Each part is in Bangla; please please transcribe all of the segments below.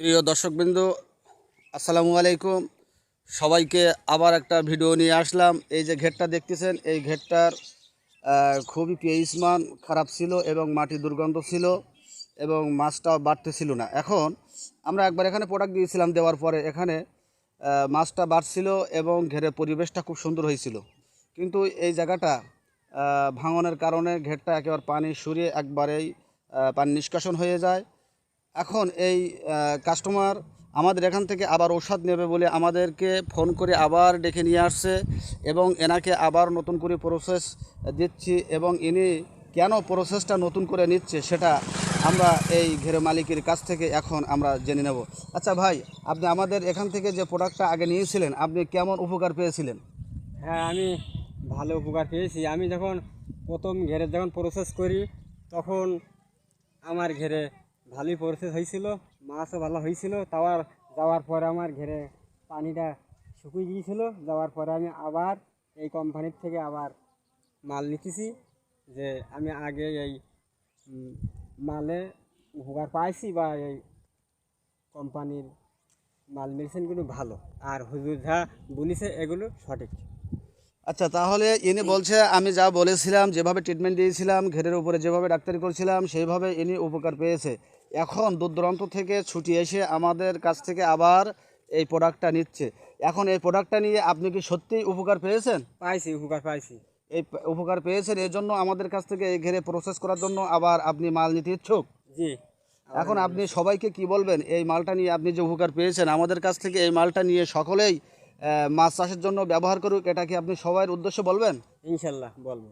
প্রিয় দর্শকবৃন্দ, আসসালামু আলাইকুম। সবাইকে আবার একটা ভিডিও নিয়ে আসলাম। এই যে ঘেরটা দেখতেছেন, এই ঘেরটার খুবই পিএইচ মান খারাপ ছিল এবং মাটি দুর্গন্ধ ছিল এবং মাছটা বাড়তেছিল না। এখন আমরা একবার এখানে প্রোডাক্ট দিয়েছিলাম দেওয়ার পরে এখানে মাছটা বাড়ছিল এবং ঘেরের পরিবেশটা খুব সুন্দর হয়েছিল। কিন্তু এই জায়গাটা ভাঙনের কারণে ঘেরটা একেবারে পানি সরিয়ে একবারেই পানি নিষ্কাশন হয়ে যায়। এখন এই কাস্টমার আমাদের এখান থেকে আবার ঔষধ নেবে বলে আমাদেরকে ফোন করে আবার ডেকে নিয়ে আসছে এবং এনাকে আবার নতুন করে প্রসেস দিচ্ছি এবং ইনি কেন প্রসেসটা নতুন করে নিচ্ছে সেটা আমরা এই ঘেরে মালিকের কাছ থেকে এখন আমরা জেনে নেব। আচ্ছা ভাই, আপনি আমাদের এখান থেকে যে প্রোডাক্টটা আগে নিয়েছিলেন, আপনি কেমন উপকার পেয়েছিলেন? হ্যাঁ আমি ভালো উপকার পেয়েছি। আমি যখন প্রথম ঘেরে যখন প্রসেস করি, তখন আমার ঘেরে ভালোই প্রসেস হয়েছিল মাছও ভালো হয়েছিল। তাওয়ার যাওয়ার পরে আমার ঘেরে পানিটা শুকিয়ে গিয়েছিল। যাওয়ার পরে আমি আবার এই কোম্পানির থেকে আবার মাল নিতেছি যে আমি আগে এই মালে উপকার পাইছি বা এই কোম্পানির মাল মেডিসিনগুলো ভালো। আর হুজুর যা বলিছে এগুলো সঠিক। আচ্ছা তাহলে ইনি বলছে আমি যা বলেছিলাম যেভাবে ট্রিটমেন্ট দিয়েছিলাম ঘেরের উপরে যেভাবে ডাক্তারি করছিলাম সেইভাবে ইনি উপকার পেয়েছে। এখন দূর দূরান্ত থেকে ছুটি এসে আমাদের কাছ থেকে আবার এই প্রোডাক্টটা নিচ্ছে। এখন এই প্রোডাক্টটা নিয়ে আপনি কি সত্যিই উপকার পেয়েছেন? পাইছি উপকার পাইছি। এই উপকার পেয়েছেন এর জন্য আমাদের কাছ থেকে এই ঘেরে প্রসেস করার জন্য আবার আপনি মাল নিতে ইচ্ছুক? জি। এখন আপনি সবাইকে কি বলবেন এই মালটা নিয়ে আপনি যে উপকার পেয়েছেন আমাদের কাছ থেকে এই মালটা নিয়ে সকলেই মাছ চাষের জন্য ব্যবহার করুক এটা কি আপনি সবার উদ্দেশ্য বলবেন? ইনশাল্লাহ বলব।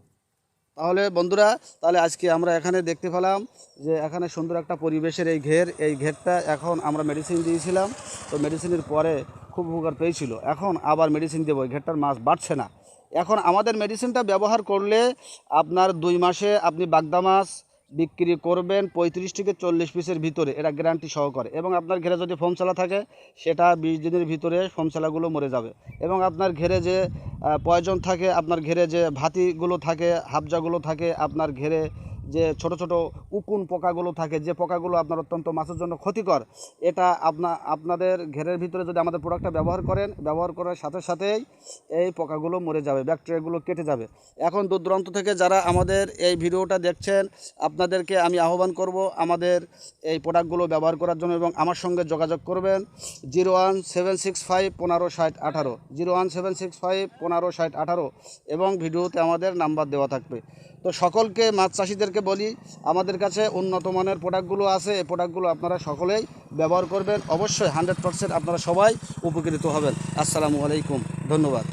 তাহলে বন্ধুরা, তাহলে আজকে আমরা এখানে দেখতে পেলাম যে এখানে সুন্দর একটা পরিবেশের এই ঘের, এই ঘেরটা এখন আমরা মেডিসিন দিয়েছিলাম। তো মেডিসিনের পরে খুব উপকার পেয়েছিল। এখন আবার মেডিসিন দেবো ঘেরটার মাছ বাড়ছে না। এখন আমাদের মেডিসিনটা ব্যবহার করলে আপনার দুই মাসে আপনি বাগদা মাছ বিক্রি করবেন পঁয়ত্রিশ থেকে চল্লিশ পিসের ভিতরে, এটা গ্যারান্টি সহকারে। এবং আপনার ঘেরে যদি ফোমচালা থাকে, সেটা বিশ দিনের ভিতরে ফোমচালাগুলো মরে যাবে। এবং আপনার ঘেরে যে পয়জন থাকে আপনার ঘেরে যে ভাতিগুলো থাকে হাবজাগুলো থাকে আপনার ঘেরে যে ছোট ছোট উকুন পোকাগুলো থাকে, যে পোকাগুলো আপনার অত্যন্ত মাছের জন্য ক্ষতিকর, এটা আপনা, আপনাদের ঘেরের ভিতরে যদি আমাদের প্রোডাক্টটা ব্যবহার করেন, ব্যবহার করার সাথে সাথেই এই পোকাগুলো মরে যাবে, ব্যাকটেরিয়াগুলো কেটে যাবে। এখন দূর দূরান্ত থেকে যারা আমাদের এই ভিডিওটা দেখছেন, আপনাদেরকে আমি আহ্বান করব আমাদের এই প্রোডাক্টগুলো ব্যবহার করার জন্য এবং আমার সঙ্গে যোগাযোগ করবেন zero one seven six five পনেরো ষাট আঠারো, zero one seven six five পনেরো ষাট আঠারো এবং ভিডিওতে আমাদের নাম্বার দেওয়া থাকবে। তো সকলকে, মাছ চাষিদেরকে বলি, আমাদের কাছে উন্নত মানের প্রোডাক্টগুলো আছে, এই প্রোডাক্টগুলো আপনারা সকলেই ব্যবহার করবেন। অবশ্যই হান্ড্রেড পারসেন্ট আপনারা সবাই উপকৃত হবেন। আসসালামু আলাইকুম। ধন্যবাদ।